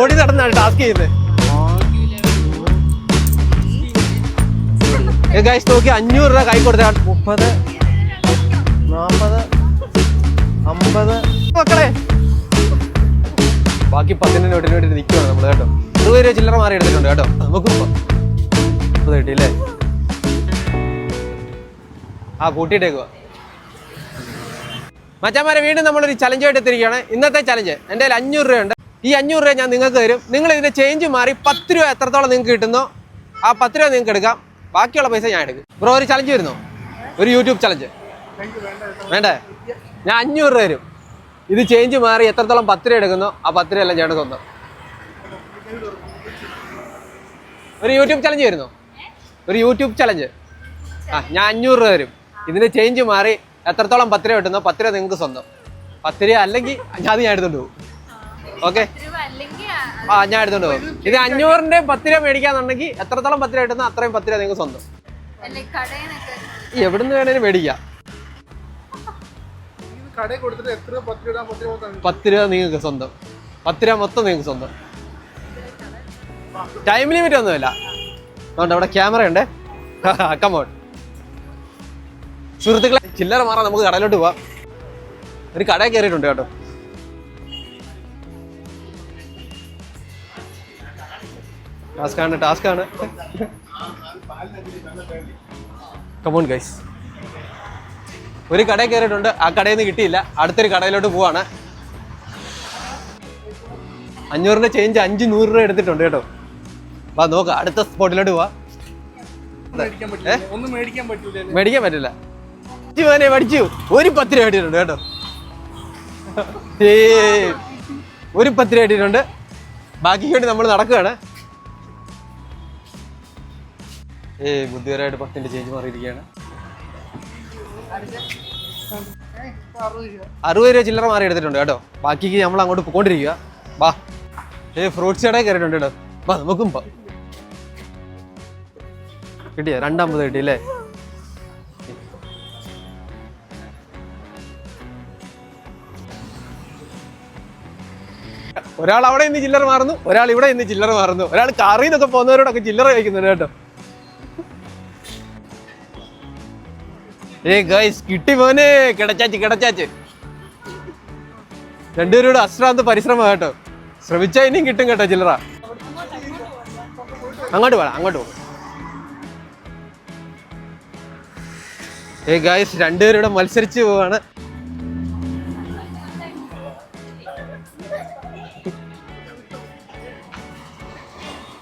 ഓടി നടന്നാണ് ടാസ്ക് ചെയ്യുന്നത്. നോക്കി അഞ്ഞൂറ് രൂപ കൈ കൊടുത്ത. മുപ്പത് നാപ്പത് അമ്പത്. മക്കളെ ബാക്കി പത്തിന് നോട്ടിന് വേണ്ടി നിൽക്കുകയാണ് നമ്മൾ കേട്ടോ. ഒരു രൂപ ചില്ലറ മാറി എടുത്തിട്ടുണ്ട് കേട്ടോ. നമുക്ക് മുപ്പത് കിട്ടിയില്ലേ? ആ കൂട്ടിയിട്ടേക്കുക മച്ചാമാരെ വീണ്ടും നമ്മളൊരു ചലഞ്ച് ആയിട്ട് എത്തിരിക്കുകയാണ് ഇന്നത്തെ ചലഞ്ച് എന്റെ കയ്യിൽ അഞ്ഞൂറ് രൂപയുണ്ട്. ഈ അഞ്ഞൂറ് രൂപ ഞാൻ നിങ്ങൾക്ക് തരും. നിങ്ങൾ ഇതിന്റെ ചേഞ്ച് മാറി പത്ത് രൂപ എത്രത്തോളം നിങ്ങൾക്ക് കിട്ടുന്നോ ആ പത്ത് രൂപ നിങ്ങൾക്ക് എടുക്കാം. ബാക്കിയുള്ള പൈസ ഞാൻ എടുക്കും. ബ്രോ ഒരു ചലഞ്ച് വരുന്നോ? ഒരു യൂട്യൂബ് ചലഞ്ച് വേണ്ടേ? ഞാൻ അഞ്ഞൂറ് രൂപ തരും. ഇത് ചേഞ്ച് മാറി എത്രത്തോളം പത്ത് രൂപ എടുക്കുന്നോ ആ പത്ത് രൂപ എല്ലാം ചേട്ടൻ ഒരു യൂട്യൂബ് ചലഞ്ച് വരുന്നോ? ഒരു യൂട്യൂബ് ചലഞ്ച് ആ ഞാൻ അഞ്ഞൂറ് രൂപ തരും. ഇതിന് ചേഞ്ച് മാറി എത്രത്തോളം പത്ത് രൂപ കിട്ടുന്നോ പത്ത് രൂപ നിങ്ങൾക്ക് സ്വന്തം. പത്ത് രൂപ അല്ലെങ്കിൽ ഞാൻ അത് ഞാൻ എടുത്തോണ്ട് പോകും. ഓക്കെ ആ ഞാൻ എടുത്തോണ്ട് പോകും. ഇത് അഞ്ഞൂറിന്റെ പത്ത് രൂപ മേടിക്കാന്നുണ്ടെങ്കിൽ എത്രത്തോളം പത്ത് രൂപ കിട്ടുന്ന അത്രയും പത്ത് രൂപ നിങ്ങൾക്ക് സ്വന്തം. എവിടുന്ന് വേണേലും മേടിക്കാം. പത്ത് രൂപ നിങ്ങൾക്ക് സ്വന്തം. പത്ത് രൂപ മൊത്തം നിങ്ങൾക്ക് സ്വന്തം. ടൈം ലിമിറ്റ് ഒന്നുമില്ല. അതുകൊണ്ട് അവിടെ ക്യാമറ ഉണ്ട്. കമോൺ സുഹൃത്തുക്കളെ ചില്ലറ മാറാൻ നമുക്ക് കടയിലോട്ട് പോവാം. ഒരു കടയിൽ കയറിയിട്ടുണ്ട് കേട്ടോ. ടാസ്ക് ടാസ്ക്കാണ്. ടാസ്ക് ആണ് കമോൺ ഗൈസ് ഒരു കടയിൽ കയറിയിട്ടുണ്ട്. ആ കടയിൽ നിന്ന് കിട്ടിയില്ല. അടുത്തൊരു കടയിലോട്ട് പോവാണ്. അഞ്ഞൂറിന്റെ ചേഞ്ച് അഞ്ച് നൂറ് രൂപ എടുത്തിട്ടുണ്ട് കേട്ടോ. വാ നോക്കാം. അടുത്ത സ്പോട്ടിലോട്ട് പോവാ. മേടിക്കാൻ പറ്റില്ല. പഠിച്ചു പഠിച്ചു ഒരു പത്ത് രൂപ കിട്ടിയിട്ടുണ്ട് കേട്ടോ. ഒരു പത്ത് രൂപ കിട്ടിയിട്ടുണ്ട് ബാക്കിക്ക് വേണ്ടി നമ്മൾ നടക്കുകയാണ്. ഏയ് ബുദ്ധിപരമായിട്ട് പത്തിന്റെ ചേഞ്ച് മാറിയിരിക്കുകയാണ്. അറുപത് രൂപ ചില്ലറ മാറി എടുത്തിട്ടുണ്ട് കേട്ടോ. ബാക്കിക്ക് നമ്മൾ അങ്ങോട്ട് പോയിക്കൊണ്ടിരിക്കുക. വാ ഏ ഫ്രൂട്ട്സ് കടയിൽ കയറിയിട്ടുണ്ട് കേട്ടോ. വാ നമുക്കും പോ. കിട്ടിയ? രണ്ടാമത് കിട്ടി അല്ലേ? ഒരാൾ അവിടെ നിന്ന് ചില്ലറ മാറുന്നു ഒരാൾ ഇവിടെ നിന്ന് ചില്ലറ മാറുന്നു. ഒരാൾ കറിയിൽ നിന്നൊക്കെ പോകുന്നവരോടൊക്കെ ചില്ലറ കഴിക്കുന്നുണ്ട് കേട്ടോ. ഏ കിട്ടി മോനെ. രണ്ടുപേരോട് അശ്രാന്ത പരിശ്രമം കേട്ടോ. ശ്രമിച്ചാൽ ഇനിയും കിട്ടും കേട്ടോ ചില്ലറ. അങ്ങോട്ട് വേണം അങ്ങോട്ട് പോകാം ഏ ഗായ്സ് രണ്ടുപേരും മത്സരിച്ച് പോവാണ്.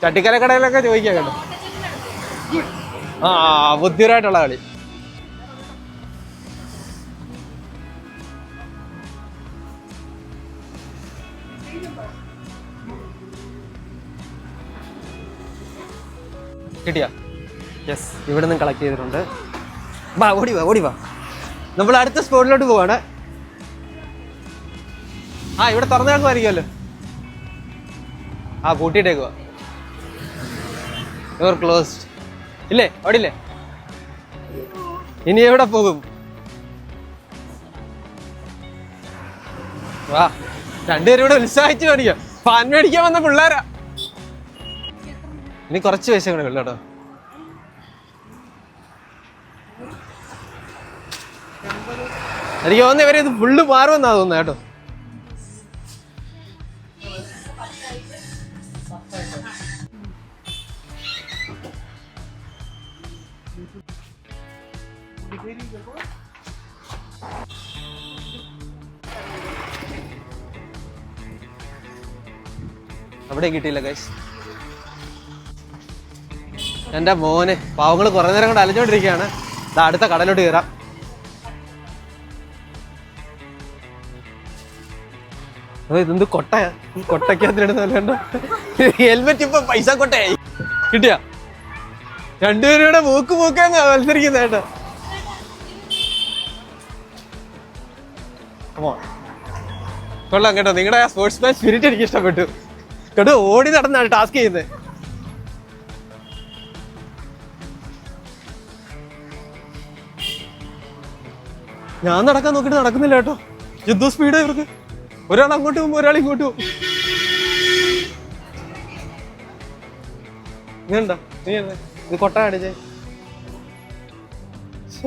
ചട്ടിക്കലക്കടയിലൊക്കെ ചോദിക്കാം കേട്ടോ. ആ ബുദ്ധിപരമായിട്ടുള്ള കളി. കിട്ടിയാ? യെസ് ഇവിടെ നിന്ന് കളക്ട് ചെയ്തിട്ടുണ്ട്. വാ ഓടി വാ ഓടി വാ. നമ്മൾ അടുത്ത സ്പോട്ടിലോട്ട് പോവാണ്. ആ ഇവിടെ തുറന്നു കിടക്കുമായിരിക്കുമല്ലോ ആ കൂട്ടിയിട്ടേക്ക് ക്ലോസ്ഡ് ഇല്ലേ? അവിടെ ഇനി എവിടെ പോകും? വാ രണ്ടുപേരും ഇവിടെ ഉത്സാഹിച്ച് മേടിക്കാം ഫാൻ മേടിക്കാൻ വന്ന പിള്ളേരാ. ഇനി കുറച്ച് പൈസ കൂടെ ഉള്ളു കേട്ടോ. എനിക്ക് തോന്നുന്നു ഇവരെ ഇത് ഫുള്ള് മാറുമെന്നാ തോന്നുന്നു കേട്ടോ. അവിടെ കിട്ടിയില്ല ഗൈസ് എന്റെ മോനെ പാവങ്ങൾ കുറേ നേരം കൊണ്ട് അലഞ്ഞോണ്ടിരിക്കുകയാണ്. ഇതാ അടുത്ത കടലോട്ട് കയറാം ഓ, ഇതെന്ത് കൊട്ടയാ ഈ കൊട്ടയ്ക്കകത്തിലിടുന്നല്ലോ ഹെൽമെറ്റ് ഇപ്പൊ പൈസ കൊട്ടയായി. കിട്ടിയ? രണ്ടുപേരുടെ മൂക്ക് മൂക്കാന്ന് മത്സരിക്കുന്ന കേട്ടോ. കൊള്ളാം കേട്ടോ. നിങ്ങളുടെ ആ സ്പോർട്സ് മാൻ സ്പിരിറ്റ് എനിക്ക് ഇഷ്ടപ്പെട്ടു. കേട്ടോ ഓടി നടന്നാണ് ടാസ്ക് ചെയ്യുന്നത് ഞാൻ നടക്കാൻ നോക്കിയിട്ട് നടക്കുന്നില്ല കേട്ടോ. എന്തോ സ്പീഡാ ഇവർക്ക്. ഒരാൾ അങ്ങോട്ട് പോകുമ്പോ ഒരാൾ ഇങ്ങോട്ട് പോകും. ഇങ്ങണ്ട നീ. ഇത് കൊട്ട കാണിച്ചേ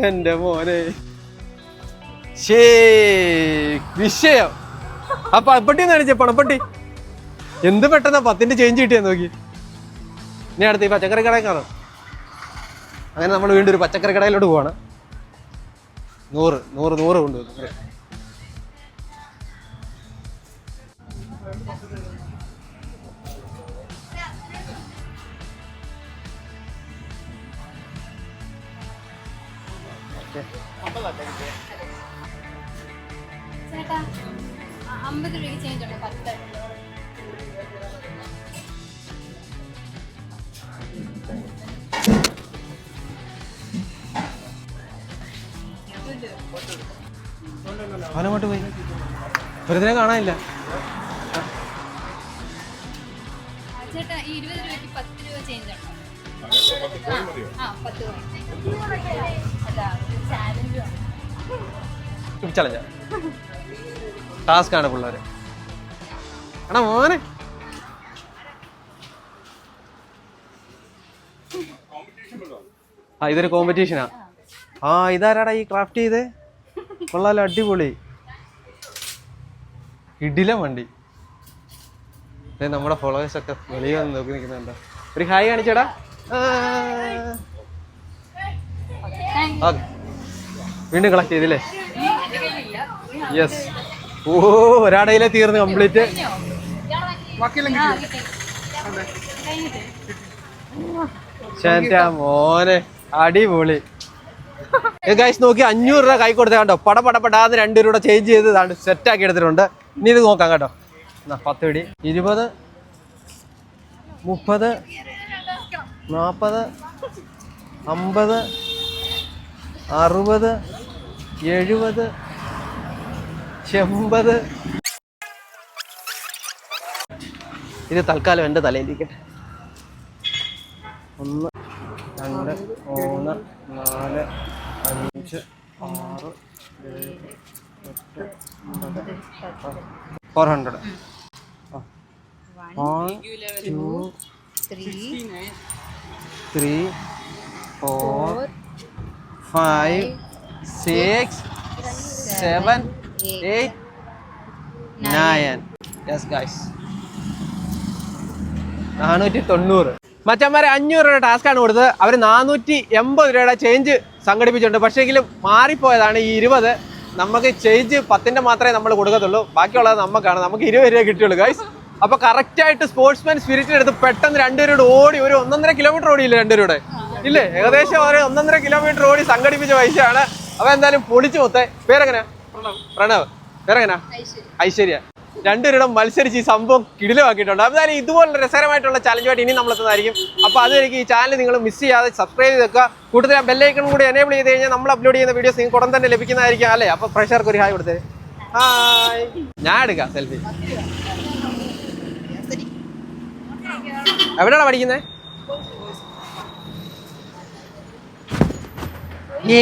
എന്റെ മോനെ. വിഷയം. ആ പണപ്പെട്ടി കാണിച്ചേ പണപ്പെട്ടി. എന്ത് പെട്ടെന്നാ പത്തിന്റെ ചേഞ്ച് കിട്ടിയാ നോക്കി. ഇനി അടുത്ത് ഈ പച്ചക്കറി കടയിൽ കാണാം. അങ്ങനെ നമ്മൾ വീണ്ടും ഒരു പച്ചക്കറി കടയിലോട്ട് പോവാണ്. നൂറ് നൂറ് നൂറ് കൊണ്ടുവന്നു ചേട്ടാ അമ്പത് രൂപയ്ക്ക് ചേഞ്ച് ഉണ്ട് പത്ത്. അവനങ്ങോട്ട് പോയി. വെറുതെ കാണാനില്ല. ചേട്ടാ ഈ ഇരുപത് രൂപയ്ക്ക് പത്ത് രൂപ ചേഞ്ച് ഉണ്ടോ? ചാലഞ്ച് ടാസ്ക് ആണ് പിള്ളേര്. എടാ മോനെ. ആ ഇതൊരു കോമ്പറ്റീഷനാ ആ. ഇതാരാടാ ഈ ക്രാഫ്റ്റ് ചെയ്തേ? കൊള്ളാലോ അടിപൊളി. ഇടില വണ്ടി. നമ്മുടെ ഫോളോവേഴ്സ് ഒക്കെ വെളിയിൽ വന്ന് നോക്കി നിൽക്കുന്നുണ്ടോ? ഒരു ഹായ് കാണിച്ചടാ. വീണ്ടും കളക്ട് ചെയ്തില്ലേ? യെസ് ഓ ഒരാടയിലെ തീർന്ന് കംപ്ലീറ്റ് മോനെ അടിപൊളി. ഗൈസ് നോക്കി അഞ്ഞൂറ് രൂപ കൈ കൊടുത്ത കണ്ടോ? പട പട പട പടാന്ന് രണ്ട് രൂപ ചേഞ്ച് ചെയ്ത് സെറ്റ് ആക്കി എടുത്തിട്ടുണ്ട്. ഇനി ഇത് നോക്കാം കേട്ടോ. എന്നാ പത്ത് പിടി. ഇരുപത് മുപ്പത് നാൽപ്പത് അമ്പത് അറുപത് എഴുപത് എൺപത്. ഇത് തൽക്കാലം എന്റെ തലയിലിരിക്കട്ടെ. ഒന്ന് രണ്ട് മൂന്ന് നാല് അഞ്ച് ആറ് ഏഴ് എട്ട് ഒമ്പത് four hundred one two three four five six seven eight nine yes guys നാനൂറ്റി തൊണ്ണൂറ്. മച്ചന്മാരെ അഞ്ഞൂറ് രൂപയുടെ ടാസ്ക് ആണ് കൊടുത്തത്. അവർ നാനൂറ്റി എൺപത് രൂപയുടെ ചേഞ്ച് സംഘടിപ്പിച്ചിട്ടുണ്ട്. പക്ഷേങ്കിലും മാറിപ്പോയതാണ് ഈ ഇരുപത്. നമുക്ക് ചേഞ്ച് പത്തിന്റെ മാത്രമേ നമ്മൾ കൊടുക്കത്തുള്ളൂ. ബാക്കിയുള്ളത് നമുക്കാണ്. നമുക്ക് ഇരുപത് രൂപ കിട്ടിയുള്ളൂ ഗൈസ് അപ്പോൾ കറക്റ്റ് ആയിട്ട് സ്പോർട്സ്മാൻ സ്പിരിറ്റ് എടുത്ത് പെട്ടെന്ന് രണ്ടുപേരോട് ഓടി ഒരു ഒന്നൊന്നര കിലോമീറ്റർ ഓടിയില്ല രണ്ടുപേരോടെ ഇല്ലേ? ഏകദേശം ഒരു ഒന്നൊന്നര കിലോമീറ്റർ ഓടി സംഘടിപ്പിച്ച പൈസയാണ് അപ്പോൾ എന്തായാലും പൊളിച്ചു മൊത്തേ. പേരെങ്ങനെ? പ്രണവ്. പേരെങ്ങനെ? ഐശ്വര്യ. രണ്ടുപേരുടെ മത്സരിച്ച് ഈ സംഭവം കിടിലമാക്കിയിട്ടുണ്ട്. അതായത് ഇതുപോലുള്ള രസകരമായിട്ടുള്ള ചലഞ്ചുമായിട്ട് ഇനി നമ്മൾ എത്തുന്നതായിരിക്കും അപ്പോൾ അതുവരെയ്ക്ക് ഈ ചാനൽ നിങ്ങൾ മിസ് ചെയ്യാതെ സബ്സ്ക്രൈബ് ചെയ്ത് വെക്കുക. കൂടുതൽ ആ ബെല്ലൈക്കൺ കൂടി എനേബിൾ ചെയ്ത് കഴിഞ്ഞാൽ നമ്മൾ അപ്ലോഡ് ചെയ്യുന്ന വീഡിയോസ് നിങ്ങൾക്ക് ഉടൻ തന്നെ ലഭിക്കുന്നതായിരിക്കും അല്ലേ? അപ്പോൾ പ്രഷർക്ക് ഒരു ഹായ് കൊടുത്തേ. ഹായ് ഞാൻ എടുക്കാം സെൽഫി എവിടെയാണ് പഠിക്കുന്നത് ഏ